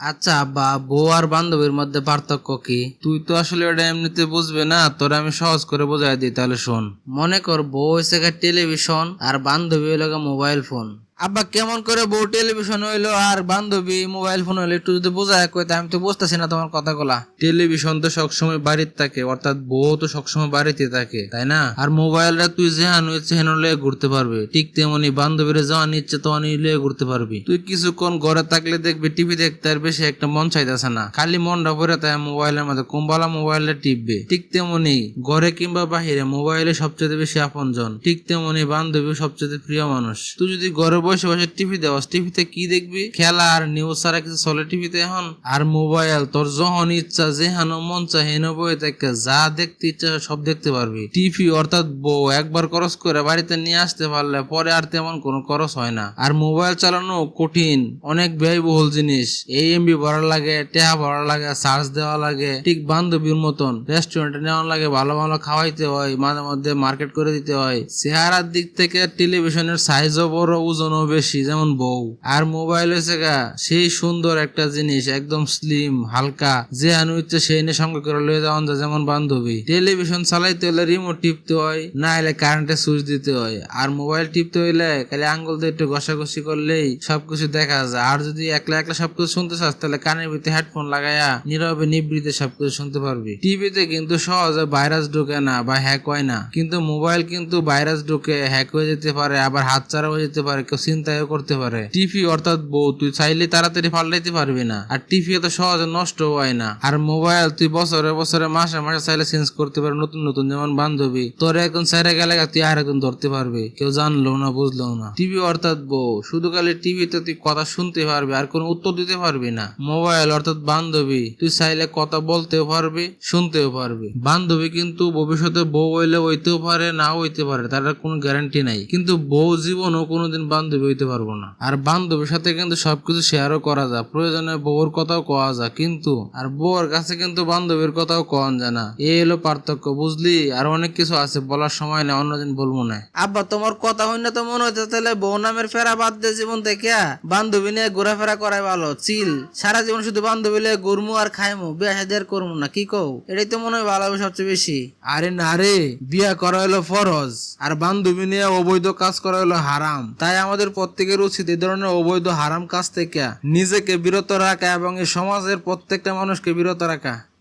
আচ্ছা বা বউ আর বান্ধবীর মধ্যে পার্থক্য কি? তুই তো আসলে ওটা এমনিতে বুঝবে না, তোর আমি সহজ করে বোঝাই দিই, তাহলে শোন। মনে কর, বউ হয়েছে টেলিভিশন, আর বান্ধবী হলো মোবাইল ফোন। আব্বা কেমন করে বউ টেলিভিশন হইল আর বান্ধবী মোবাইল ফোন হইল, একটু যদি বোঝায় কইতে আমি তো বুঝতেছি না তোমার কথাগুলা। টেলিভিশন তো সবসময় বাড়িতে থাকে, অর্থাৎ বউ তো সবসময় বাড়িতে থাকে, তাই না? আর মোবাইলটা তুই যেহান হচ্ছে হেন লয়ে ঘুরতে পারবে। ঠিক তেমনি বান্ধবীরা যখন ইচ্ছে তখন লয়ে ঘুরতে পারবি। তুই কিছুক্ষণ ঘরে থাকলে দেখবি টিভি দেখতে আর বেশি একটা মন চাইতেছে না। খালি মনটা ভরে তাই মোবাইলের মধ্যে কোম্বালা মোবাইলে টিপবে। ঠিক তেমনি ঘরে কিংবা বাহিরে মোবাইলে সবচেয়ে বেশি আপনজন। ঠিক তেমনি বান্ধবী সবচেয়ে প্রিয় মানুষ। তুই যদি ঘরে বসে বসে টিভি দেওয়াস টিভিতে কি দেখবি? খেলা আর নিউজ ছাড়া কিছু চলে টিভিতে এখন। আর মোবাইল তোর যখন ইচ্ছা, যেহানো মন চায়, হেন বই দেখে যা দেখতে ইচ্ছা সব দেখতে পারবি। টিভি অর্থাৎ বউ একবার খরচ করে বাড়িতে নিয়ে আসতে পারলে পরে আর তেমন কোনো খরচ হয় না। আর মোবাইল চালানো কঠিন, অনেক ব্যয়বহুল জিনিস। এই এমবি ভরা লাগে, টেহা ভরা লাগে চার্জ দেওয়া লাগে, ঠিক বান্ধবীর মতন। রেস্টুরেন্টে নেওয়া লাগে, ভালো ভালো খাওয়াইতে হয়, মাঝে মধ্যে মার্কেট করে দিতে হয়। চেহারার দিক থেকে টেলিভিশনের সাইজও বড় ওজনও বেশি, যেমন বউ। আর মোবাইল হয়েছে গা, সেই সুন্দর একটা জিনিস, একদম স্লিম হালকা। যে আনু ইচ্ছে সেই নিয়ে সঙ্গে করে লয়ে যাওয়া যায়, যেমন বান্ধবী। টেলিভিশন চালাইতে হলে রিমোট টিপতে হয়, না হলে কারেন্টে সুইচ দিতে হয়। আর মোবাইল টিপতে হইলে খালি আঙ্গুল দিয়ে একটু ঘষাঘষি করলেই সবকিছু দেখা যায়। আর যদি একলা একলা সবকিছু শুনতে চাস, তাহলে কানের ভিতরে হেডফোন লাগাইয়া নীরবে নিবৃতে সবকিছু শুনতে পারবি। টিভিতে কিন্তু সহজে ভাইরাস ঢোকে না বা হ্যাক হয় না। কিন্তু মোবাইল কিন্তু ভাইরাস ঢুকে হ্যাক হয়ে যেতে পারে, আবার হাত ছাড়া হয়ে যেতে পারে, কেউ চিন্তাও করতে পারে। টিভি অর্থাৎ বউ, তুই চাইলে তাড়াতাড়ি পাল্টাইতে পারবি না। আর টিভি এত সহজে নষ্ট হয় না। আর মোবাইল তুই বছরে বছরে, মাসে মাসে চাইলে চেঞ্জ করতে পারে নতুন নতুন যেমন বান্ধবী। তোর একজন ছেড়ে গেলে তুই আর একজন ধরতে পারবি। কেউ জানলো না, বুঝলো না। টিভি অর্থাৎ বউ, শুধু খালি টিভিতে তুই কথা শুনতে পারবি আর কোনো উত্তর দিতে পারবি না। মোবাইল অর্থাৎ বান্ধবী, তুই চাইলে কথা বলতেও পারবি, শুনতেও পারবি। বান্ধবী কিন্তু ভবিষ্যতে বউ হইলে হইতেও পারে না হইতে পারে, তার কোনো গ্যারান্টি নাই। কিন্তু বউ জীবনও কোনোদিন বান্ধবী হইতে পারব না। আর বান্ধবীর সাথে কিন্তু সবকিছু শেয়ারও করা যায়। প্রয়োজনে বউর কথাও কোয়া যায় কিন্তু আর বউর কাছে কিন্তু বান্ধবীর কথাও কন যায় না। এই হলো পার্থক্য বুঝলি? আর অনেক কিছু আছে বলার সময় না অন্যদিন বলব না। আব্বা তোমার কথা হইনা তো মনে হইতে তাহলে বউ নামের ফেরা বাদ দিয়ে জীবন থেকে। বান্ধবী নিয়ে ঘোরাফেরা করাই ভালো চিল। সারা জীবন শুধু বান্ধবী নিয়ে ঘুরমু আর খাইমু বিয়া সাথে আর করব না কি কও? এটাই তো মনে হয় ভালো হবে সবচেয়ে বেশি। আরে না রে বিয়া করা হলো ফরজ আর বান্ধবী নিয়ে অবৈধ কাজ করা হলো হারাম। তাই আমাদের প্রত্যেকের উচিত এই ধরনের অবৈধ হারাম কাজ থেকে নিজেকে বিরত রাখা এবং এই সমাজের প্রত্যেকটা মানুষকে বিরত রাখা।